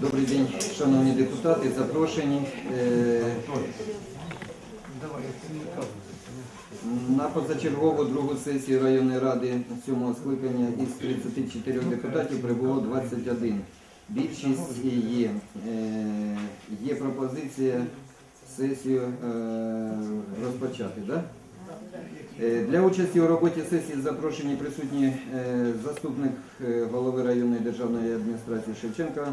Добрий день, шановні депутати, запрошені. Е, На позачергову другу сесію районної ради сьомого скликання із 34 депутатів прибуло 21. Більшість є. Е, Є пропозиція сесію е, розпочати, так? Е, Для участі у роботі сесії запрошені присутні е, заступник е, голови районної державної адміністрації Шевченка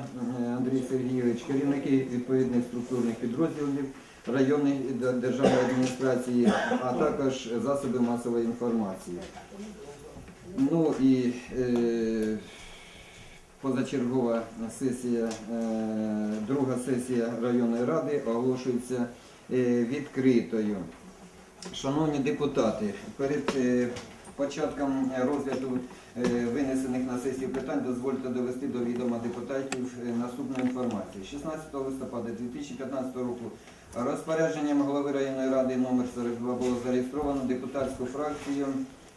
Андрій Сергійович, керівники відповідних структурних підрозділів районної державної адміністрації, а також засоби масової інформації. Ну і е, позачергова сесія, е, друга сесія районної ради оголошується е, відкритою. Шановні депутати, перед е, початком розгляду е, винесених на сесію питань дозвольте довести до відома депутатів е, наступну інформацію. 16 листопада 2015 року розпорядженням голови районної ради номер 42 було зареєстровано депутатську фракцію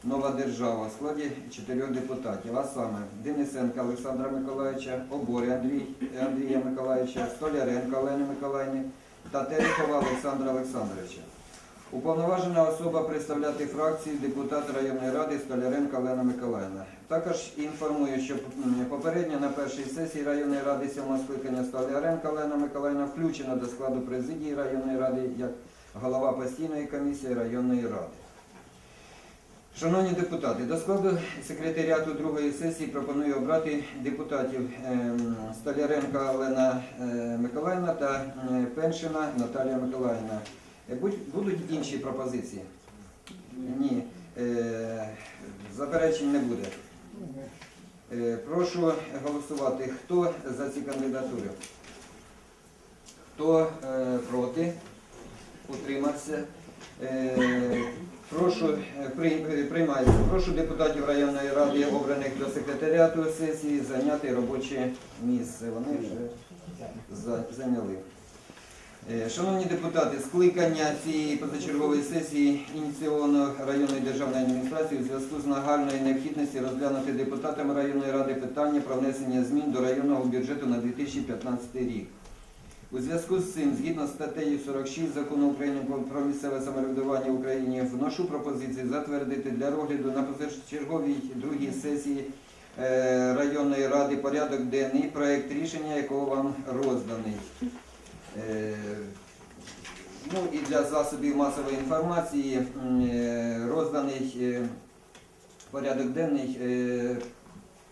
Нова держава в складі чотирьох депутатів, а саме Денисенка Олександра Миколаївича, Оборі Андрій, Андрія Миколаївича, Столяренка Олени Миколаївни та Терехова Олександра Олександровича. Уповноважена особа представляти фракцію депутата районної ради Столяренка Олена Миколаївна. Також інформую, що попередньо на першій сесії районної ради сьомого скликання Столяренка Олена Миколаївна включена до складу президії районної ради як голова постійної комісії районної ради. Шановні депутати, до складу секретаріату другої сесії пропоную обрати депутатів ем, Столяренка Олена е, Миколаївна та е, Пеншина Наталія Миколаївна. Е, Будуть інші пропозиції? Ні. Е, Заперечень не буде. Е, Прошу голосувати. Хто за ці кандидатури? Хто проти? Утримався. Прошу приймається. Прошу депутатів районної ради, обраних до секретаріату сесії, зайняти робоче місце. Вони вже зайняли. Е, Шановні депутати, скликання цієї позачергової сесії ініційовано районною державною адміністрацією у зв'язку з нагальною необхідністю розглянути депутатами районної ради питання про внесення змін до районного бюджету на 2015 рік. У зв'язку з цим, згідно з статтею 46 закону України про- місцеве самоврядування в Україні, вношу пропозиції затвердити для розгляду на позачерговій другій сесії е, районної ради порядок денний, проект рішення якого вам розданий. Е, Ну і для засобів масової інформації е, розданий е, порядок денний.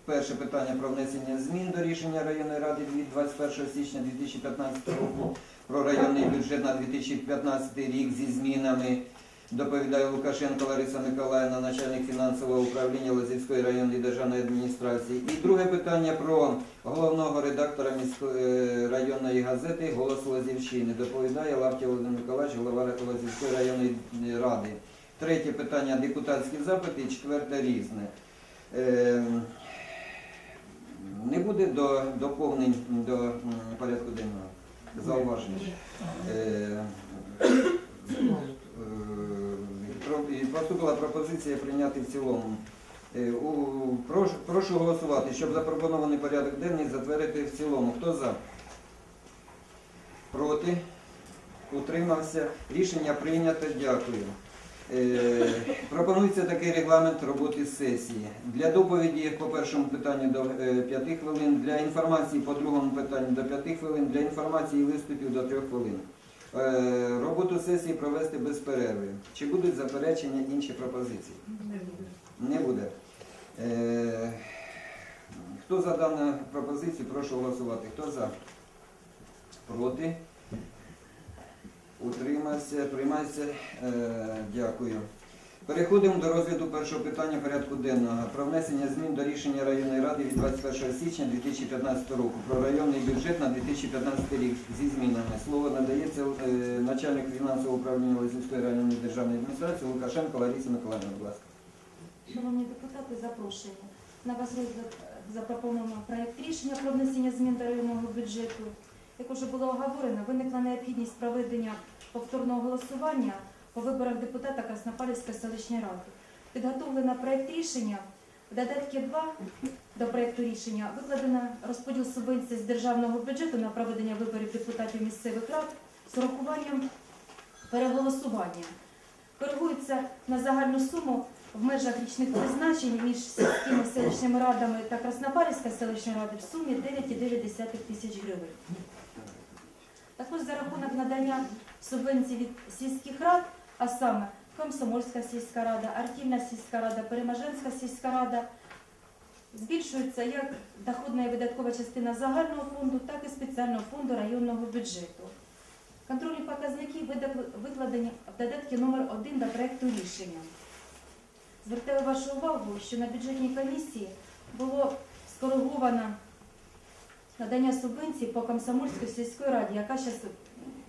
Перше питання про внесення змін до рішення районної ради від 21 січня 2015 року про районний бюджет на 2015 рік зі змінами. Доповідає Лукашенко Лариса Миколаївна, начальник фінансового управління Лозівської районної державної адміністрації. І друге питання про головного редактора міської е, районної газети Голос Лозівщини. Доповідає Лавтя Володимир Миколаївич, голова Лозівської районної е, ради. Третє питання депутатські запити і четверте різне. Ем, Не буде до доповнень до порядку денного зауважень. Е, е, Поступила пропозиція прийняти в цілому. Е, Прошу, голосувати, щоб запропонований порядок денний затвердити в цілому. Хто за? Проти? Утримався. Рішення прийнято. Дякую. Е, Пропонується такий регламент роботи сесії. Для доповіді по першому питанню до 5 хвилин, для інформації по другому питанню до 5 хвилин, для інформації виступів до 3 хвилин. Е, Роботу сесії провести без перерви. Чи будуть заперечення інші пропозиції? Не буде. Не буде. Хто за дану пропозицію, прошу голосувати. Хто за? Проти? Утримався, приймається. Е, Дякую. Переходимо до розгляду першого питання порядку денного про внесення змін до рішення районної ради від 21 січня 2015 року про районний бюджет на 2015 рік зі змінами. Слово надається е, начальнику фінансового управління Лозівської районної державної адміністрації Лукашенко Ларисі Миколаївні. Будь ласка. Шановні депутати, запрошуємо. На вас розгляд е, запропоновано проект рішення про внесення змін до районного бюджету. Як вже було оговорено, виникла необхідність проведення повторного голосування по виборах депутата Краснопалівської селищної ради. Підготовлено проект рішення в додатки 2 до проєкту рішення викладено розподіл субвенції з державного бюджету на проведення виборів депутатів місцевих рад з урахуванням переголосування. Коригується на загальну суму в межах річних призначень між сільськими селищними радами та Краснопарівська селищна рада в сумі 9,9 тисяч гривень. Також за рахунок надання субвенцій від сільських рад, а саме Комсомольська сільська рада, Артільна сільська рада, Переможенська сільська рада, збільшується як доходна і видаткова частина загального фонду, так і спеціального фонду районного бюджету. Контрольні показники викладені в додатки номер 1 до проекту рішення. Звертаю вашу увагу, що на бюджетній комісії було скориговано надання субвенції по Комсомольській сільській раді, яка зараз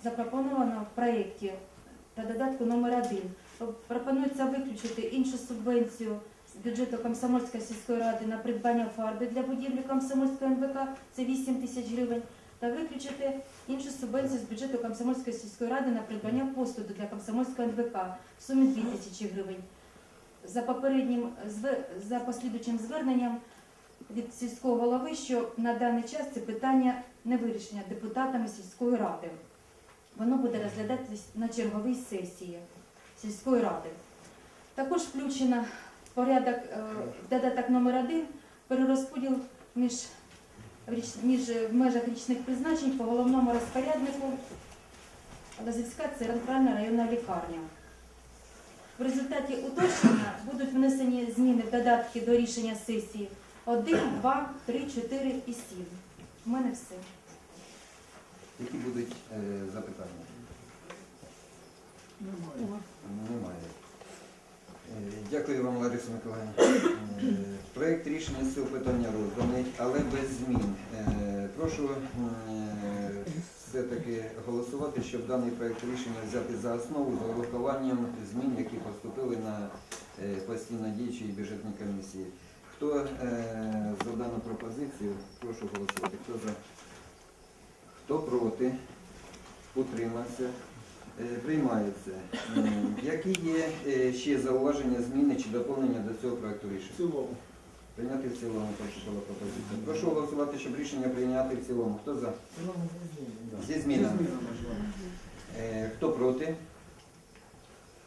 запропонована в проєкті та додатку номер 1. Пропонується виключити іншу субвенцію з бюджету Комсомольської сільської ради на придбання фарби для будівлі Комсомольської НВК, це 8 тисяч гривень, та виключити іншу субвенцію з бюджету Комсомольської сільської ради на придбання посуду для Комсомольської НВК в сумі 2 тисячі гривень. За попереднім за послідуючим зверненням від сільського голови, що на даний час це питання не вирішення депутатами сільської ради. Воно буде розглядатись на черговій сесії сільської ради. Також включено порядок е, додаток номер 1 перерозподіл між, між е, в межах річних призначень по головному розпоряднику Лазівська центральна районна лікарня. В результаті уточнення будуть внесені зміни в додатки до рішення сесії 1, 2, 3, 4 і 7. У мене все. Які будуть е, запитання? Немає. Е, Дякую вам, Лариса Миколаївна. Е, Проект рішення з цього питання розданий, але без змін. Е, Прошу е, все-таки голосувати, щоб даний проект рішення взяти за основу з урахуванням змін, які поступили на е, постійно діючій бюджетній комісії. Хто е, за дану пропозицію, прошу голосувати. Хто за? Хто проти? Утримався. Е, Приймається. Які є е, ще зауваження, зміни чи доповнення до цього проекту рішення? В цілому. Прийняти в цілому, прошу пропозиція. Прошу голосувати, щоб рішення прийняти в цілому. Хто за? Зі змінами. Е, Хто проти?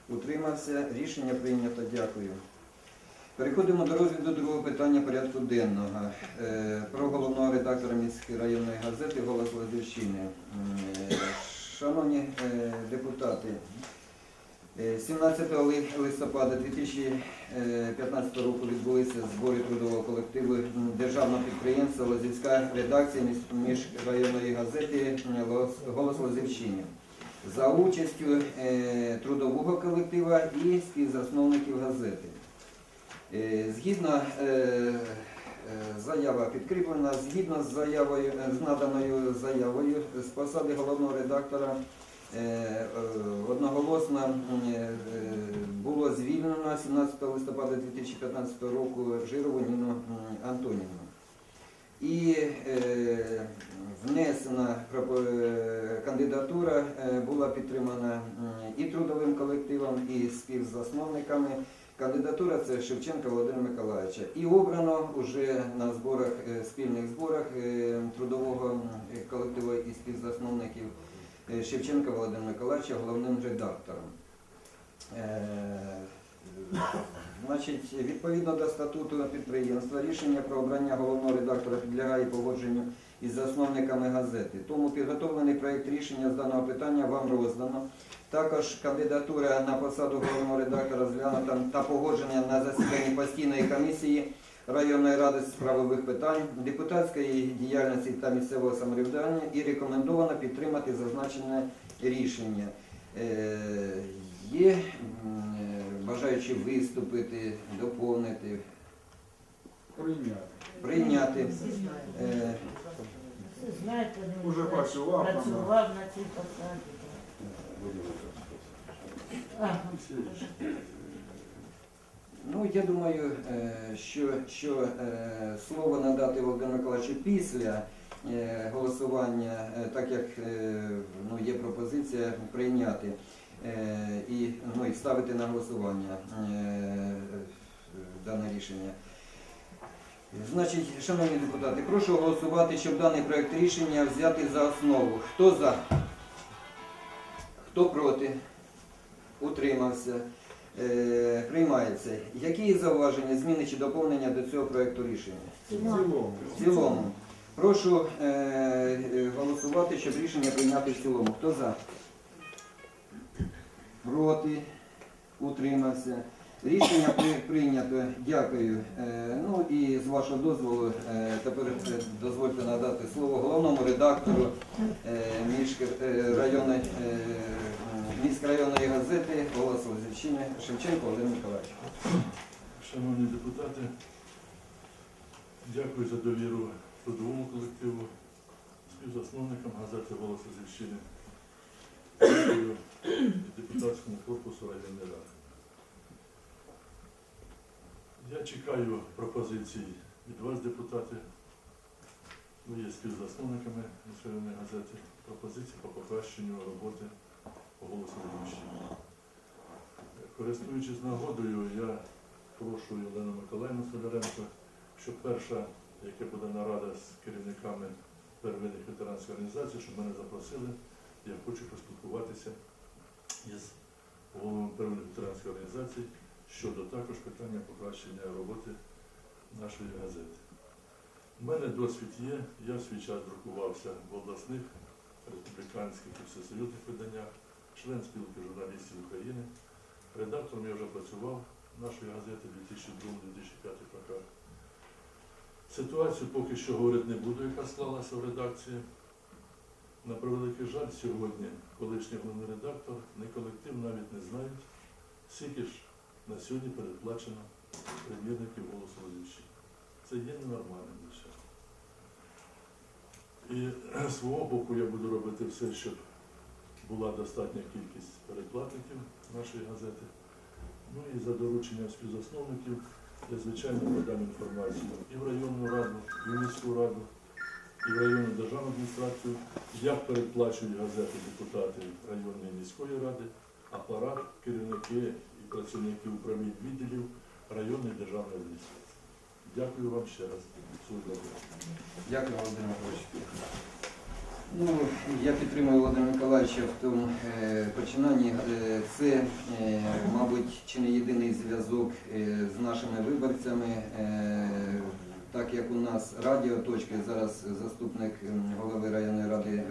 Утримався. Рішення прийнято. Дякую. Переходимо до розгляду другого питання порядку денного. Е, Про головного редактора міської районної газети Голос Лазівщини. Е, Шановні е, депутати, е, 17 листопада 2015 року відбулися збори трудового колективу державного підприємства Лозівська редакція міжрайонної газети «Голос- Лозівщини за участю трудового колектива і співзасновників газети. Е, Згідно е, е, заява підкріплена, згідно з заявою з наданою заявою з посади головного редактора одноголосно було звільнено 17 листопада 2015 року Жирову Ніну Антонівну. І внесена кандидатура була підтримана і трудовим колективом, і співзасновниками. Кандидатура це Шевченка Володимира Миколаївича. І обрано вже на зборах, е, спільних зборах е, трудового колективу і співзасновників е, Шевченка Володимира Миколаївича головним редактором. Е, Значить, відповідно до статуту підприємства, рішення про обрання головного редактора підлягає погодженню із засновниками газети. Тому підготовлений проєкт рішення з даного питання вам роздано. Також кандидатура на посаду головного редактора розглянута та погодження на засіданні постійної комісії районної ради з правових питань, депутатської діяльності та місцевого самоврядування і рекомендовано підтримати зазначене рішення. Е, Є е, бажаючі виступити, доповнити, Прийняти. прийняти. Знаєте, він Уже працював там, працював на цій посаді. Ага. Ну, я думаю, е, що, що е, слово надати Володимиру Миколаївичу після е, голосування, е, так як е, ну, є пропозиція прийняти е, і, ну, і ставити на голосування е, дане рішення. Значить, шановні депутати, прошу голосувати, щоб даний проект рішення взяти за основу. Хто за? Хто проти? Утримався. Е, приймається. Які є зауваження, зміни чи доповнення до цього проекту рішення? В цілому. В цілому. Прошу е, е, голосувати, щоб рішення прийняти в цілому. Хто за? Проти? Утримався. Рішення при- прийнято. Дякую. Е, ну і з вашого дозволу, е, тепер е, дозвольте надати слово головному редактору міськ- районної, міськрайонної газети «Голос Лозівщини» Шевченко Володимир Миколаївич. Шановні депутати, дякую за довіру трудовому колективу, співзасновникам газети «Голос Лозівщини», дякую депутатському корпусу районної ради. Я чекаю пропозицій від вас, депутати. Ви є співзасновниками районної газети. Пропозиції по покращенню роботи «Голосу Лозівщини». Користуючись нагодою, я прошу Олену Миколаївну Соляренко, що перша, яка буде нарада з керівниками первинних ветеранських організацій, щоб мене запросили. Я хочу поспілкуватися із головами первинних ветеранських організацій щодо також питання покращення роботи нашої газети. У мене досвід є, я в свій час друкувався в обласних, республіканських і всесоюзних виданнях, член спілки журналістів України. Редактором я вже працював нашої газети 2002-2005 роках. Ситуацію поки що говорити не буду, яка склалася в редакції. На превеликий жаль, сьогодні колишній головний редактор, не колектив навіть не знають, скільки ж на сьогодні передплачено примірників голосу. Це є ненормальним лише. І з свого боку я буду робити все, щоб була достатня кількість передплатників нашої газети. Ну і за дорученням співзасновників я, звичайно, подам інформацію і в районну раду, і в міську раду, і в районну державну адміністрацію, як передплачують газети депутати районної міської ради, апарат, керівники і працівники управлінь відділів районної державної адміністрації. Дякую вам ще раз. Дякую, Володимир Миколаївич. Ну, я підтримую Володимира Миколаївича в тому е, починанні. Е, це, е, мабуть, чи не єдиний зв'язок з нашими виборцями. Так як у нас радіоточки, зараз заступник голови районної ради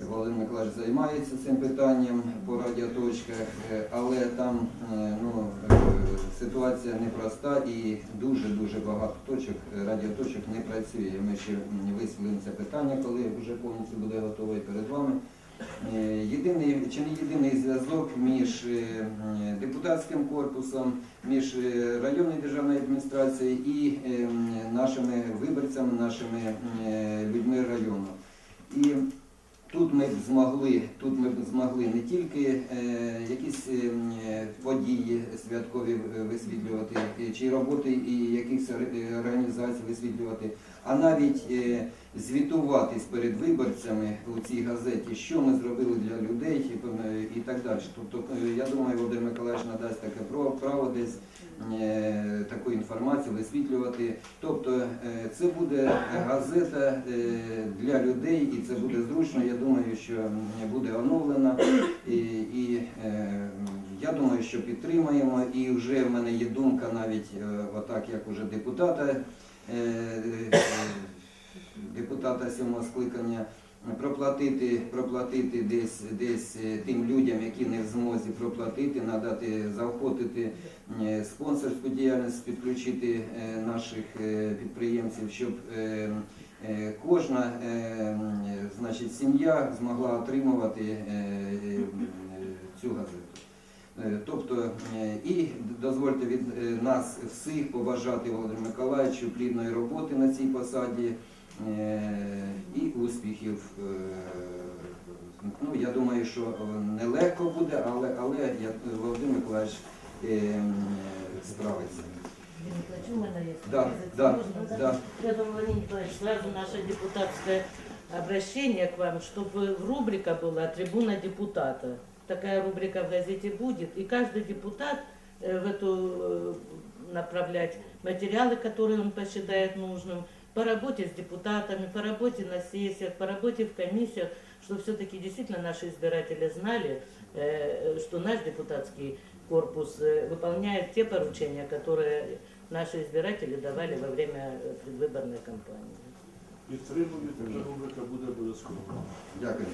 Володимир Миколаївич займається цим питанням по радіоточках, е, але там е, ну, е, ситуація непроста і дуже-дуже багато точок, радіоточок не працює. Ми ще висвітлимо це питання, коли вже повністю буде готовий перед вами. Єдиний чи не єдиний зв'язок між депутатським корпусом, між районною державною адміністрацією і нашими виборцями, нашими людьми району. І Тут ми б змогли, тут ми б змогли не тільки е, якісь е, е, події святкові висвітлювати, чи роботи і якихось організацій висвітлювати, а навіть звітуватись перед виборцями у цій газеті, що ми зробили для людей так далі. Тобто, е, я думаю, Володимир Миколаївич надасть таке право, десь е, таку інформацію висвітлювати. Тобто е, це буде газета для людей, і це буде зручно. Я думаю, що буде оновлена. І, і я думаю, що підтримаємо. І вже в мене є думка навіть отак, як уже депутата. Депутата сьомого скликання проплатити, проплатити десь, десь е, тим людям, які не в змозі проплатити, надати, заохотити е, спонсорську діяльність, підключити е, наших підприємців, щоб кожна значить, сім'я змогла отримувати цю газету. Тобто, і дозвольте від нас всіх побажати Володимиру Миколаївичу плідної роботи на цій посаді і успіхів. Е, Ну, я думаю, що е, нелегко буде, але, але я, Володимир Миколаївич е, м, справиться. Я не хочу, у мене є Да, пропозиція. да, Можна, да. Я думаю, Владимир Николаевич, сразу наше депутатское обращение к вам, чтобы рубрика была «Трибуна депутата». Такая рубрика в газете будет, и каждый депутат э, в эту э, направлять материалы, которые он посчитает нужным, по работе с депутатами, по работе на сессиях, по работе в комиссиях, чтобы все-таки действительно наши избиратели знали, э, что наш депутатский корпус э, выполняет те поручения, которые наши избиратели давали во время э, предвыборной кампании. Підтримую, така рубрика буде обов'язково. Дякую.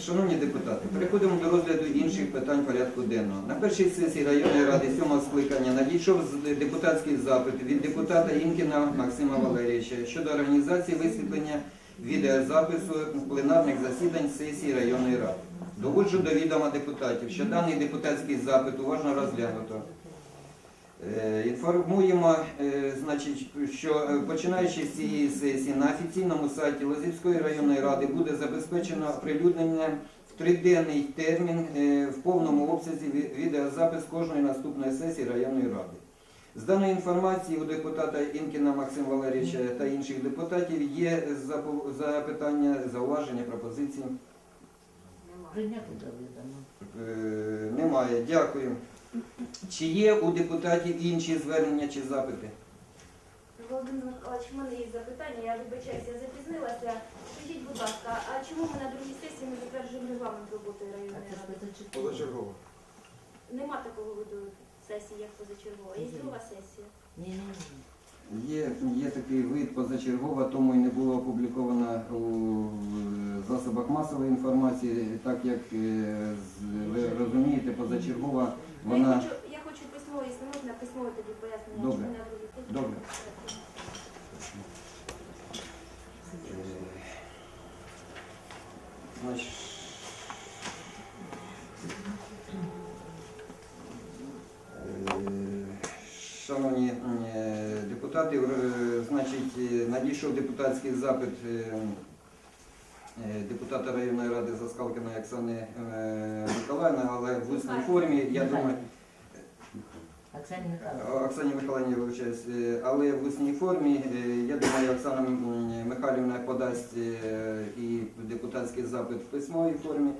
Шановні депутати, переходимо до розгляду інших питань порядку денного. На першій сесії районної ради сьомого скликання надійшов депутатський запит від депутата Інкіна Максима Валерійовича щодо організації висвітлення відеозапису пленарних засідань сесії районної ради. Доводжу до відома депутатів, що даний депутатський запит уважно розглянуто. Е, Інформуємо, е, значить, що е, починаючи з цієї сесії на офіційному сайті Лозівської районної ради буде забезпечено оприлюднення в триденний термін в повному обсязі відеозапис кожної наступної сесії районної ради. З даної інформації у депутата Інкіна Максима Валерійовича та інших депутатів є запитання, зауваження, пропозиції. Е, Немає. Дякую. Чи є у депутатів інші звернення чи запити? Володимир Миколаївич, в мене є запитання, я вибачаюся, я запізнилася. Скажіть, будь ласка, а чому ми на другій сесії не затверджуємо регламент роботи районної ради? позачергово. Нема такого виду сесії, як позачергова. Є друга сесія. Ні, ні, ні. Є, є такий вид позачергова, тому і не було опубліковано у засобах масової інформації, так як е, з- ви розумієте, позачергова Ну, Я хочу, я хочу письмово, якщо можна, письмово тоді пояснення, Добре. Добре. Значить, е, Шановні е, депутати, е, значить, надійшов депутатський запит депутата районної ради Заскалкіна Оксани Миколаївна, Миколаївни, але в усній формі, я думаю, Оксані Михайлівні вибачаюсь, е, але в усній формі. Е, Я думаю, Оксана Михайлівна подасть е, і депутатський запит в письмовій формі.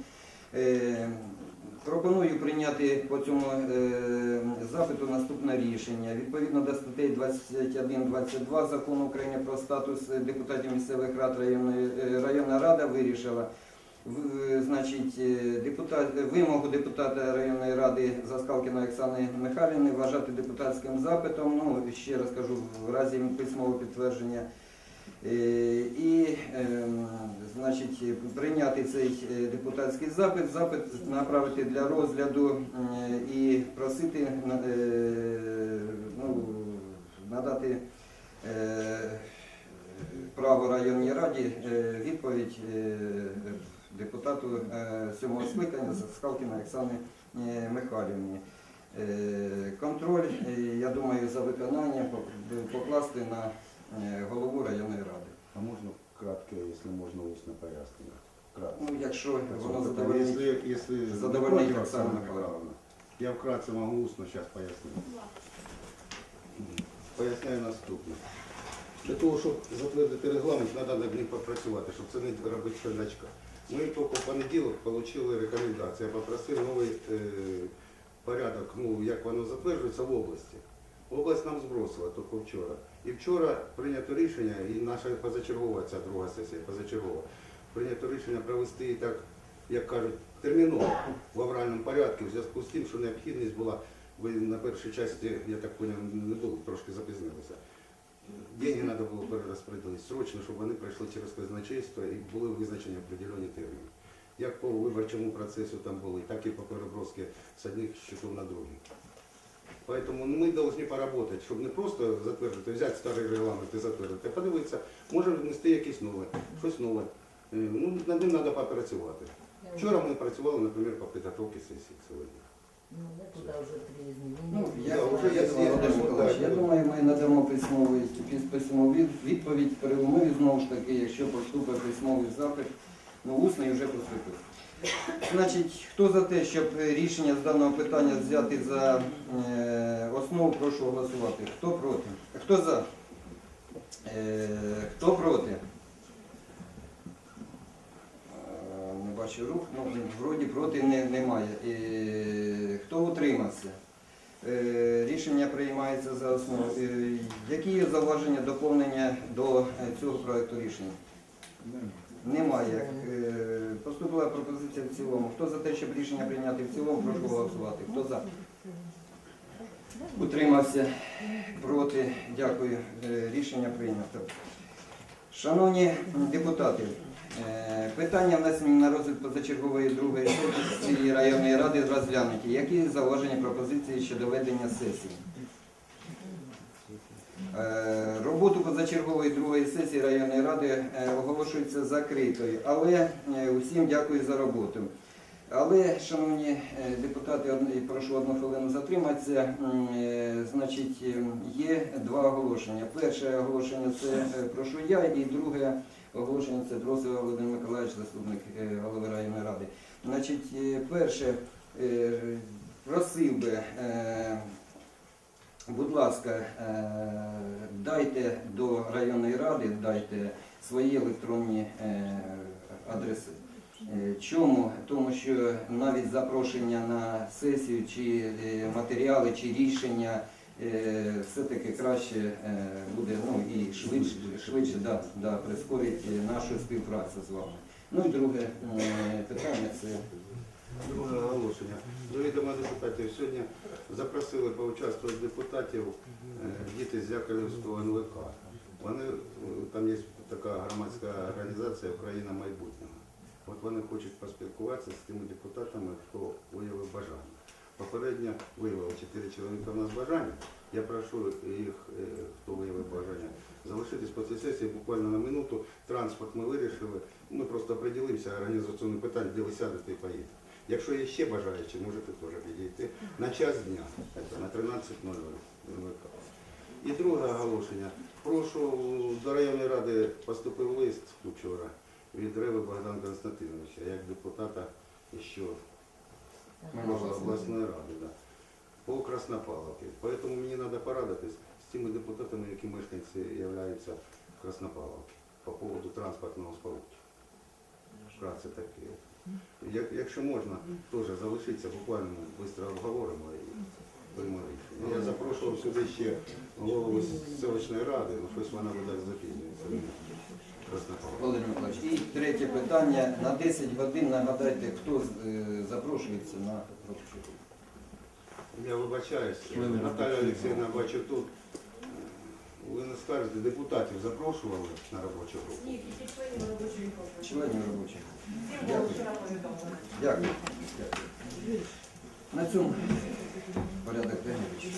Пропоную прийняти по цьому е, запиту наступне рішення. Відповідно до статей 21-22 закону України про статус депутатів місцевих рад е, районна рада вирішила е, вимогу депутата районної ради Заскалкіної Оксани Михайлівни вважати депутатським запитом. Ну, ще раз кажу, в разі письмового підтвердження. Е, І ем, значить, прийняти цей е, депутатський запит, запит направити для розгляду е, і просити ну, надати право районній раді відповідь депутату сьомого скликання Скалкіна Оксани Михайлівні. Контроль, я думаю, за виконання покласти на голову районної ради. А можно кратко, если можно, устно пояснить? Кратко. Ну, якщо воно задовольнить. если задовольнить Оксана Михайловну. я вкратце могу устно сейчас пояснить. Поясняю наступне. Для того, щоб затвердити регламент, треба над ним попрацювати, щоб це не робити чердачка. Ми тільки в понеділок отримали рекомендації. Я попросив новий е, порядок, ну як воно затверджується в області. Область нам збросила тільки вчора. І вчора прийнято рішення, і наша позачергова, ця друга сесія позачергова, прийнято рішення провести так, як кажуть, терміново в авральному порядку, в зв'язку з тим, що необхідність була, ви на першій часті, я так поняв, не були, трошки запізнилися. Деньги треба було перерозподілити срочно, щоб вони пройшли через казначейство і були визначені определені терміни. Як по виборчому процесу там були, так і по переброски з одних щитів на другі. Поэтому мы должны поработать, щоб не просто затвердити, взяти старий регламент і затвердити, а подивитися, може внести якесь нове, щось нове. Е, Ну, над ним треба попрацювати. Вчора ми працювали, наприклад, по підготовці сесії сьогодні. Ну, я туди вже три Ну, зміни. я, Да, вже є я, Володимир зміни, Миколаївич, так. я думаю, ми надамо письмовий, пис- письмову від- відповідь при умові, знову ж таки, якщо поступить письмовий запит, ну, усний вже поступив. Значить, хто за те, щоб рішення з даного питання взяти за е, основу, прошу голосувати. Хто проти? Хто за? Е, хто проти? Е, не бачу. рух, ну, вроді проти не, немає. Е, хто утримався? Е, рішення приймається за основу. Е, які є зауваження, доповнення до е, цього проекту рішення? Немає. Е, Поступила пропозиція в цілому. Хто за те, щоб рішення прийняти в цілому, прошу голосувати. Хто за? Утримався. Проти. Дякую. Е, Рішення прийнято. Шановні депутати, е, питання внесені на розгляд позачергової другої сесії районної ради розглянуті. Які зауваження пропозиції щодо ведення сесії? Е, Роботу позачергової другої сесії районної ради е, оголошується закритою, але е, усім дякую за роботу. Але, шановні депутати, прошу одну хвилину затриматися. Значить, є два оголошення. Перше оголошення це прошу я, і друге оголошення це Дрозова Володимир Миколаївич, заступник голови районної ради. Значить, перше, просив би, будь ласка, е, дайте до районної ради, дайте свої електронні е, адреси. Е, Чому? Тому що навіть запрошення на сесію чи матеріали, чи рішення все-таки краще буде ну, і швидше, швидше да, да, прискорить нашу співпрацю з вами. Ну і друге питання це Друге оголошення. До відома депутатів сьогодні запросили поучаствувати депутатів е, діти з Яковлівського НВК. Вони, е, там є така громадська організація Україна майбутнього. От вони хочуть поспілкуватися з тими депутатами, хто виявив бажання. Попередньо виявило 4 чоловіка в нас бажання. Я прошу їх, е, хто виявив бажання, залишитись по цій сесії буквально на минуту. Транспорт ми вирішили. Ми просто приділимося організаційним питань, де ви сядете і поїдете. Якщо є ще бажаючі, можете теж підійти на час дня, на 13.00. І друге оголошення. Прошу, до районної ради поступив лист вчора від Реви Богдана Константиновича, як депутата ще обласної ради. Да. По Краснопавловці. Поэтому мені треба порадитись з тими депутатами, які мешканці являються в Краснопавловці по поводу транспортного сполучення. Вкратце таке. Як, якщо можна, теж залишитися, буквально швидко обговоримо і приймемо рішення. Я запрошував сюди ще голову селищної ради, ну щось вона буде запізнюється. Володимир Миколаївич. І третє питання. На 10 годин нагадайте, хто е, запрошується на робочу. Я вибачаюсь, Наталя Олексійовна, бачу тут скажете, депутатів запрошували на робочу групу? Ні, членів робочої групи. Членів робочої групи. Дякую. Дякую. На цьому порядок денний.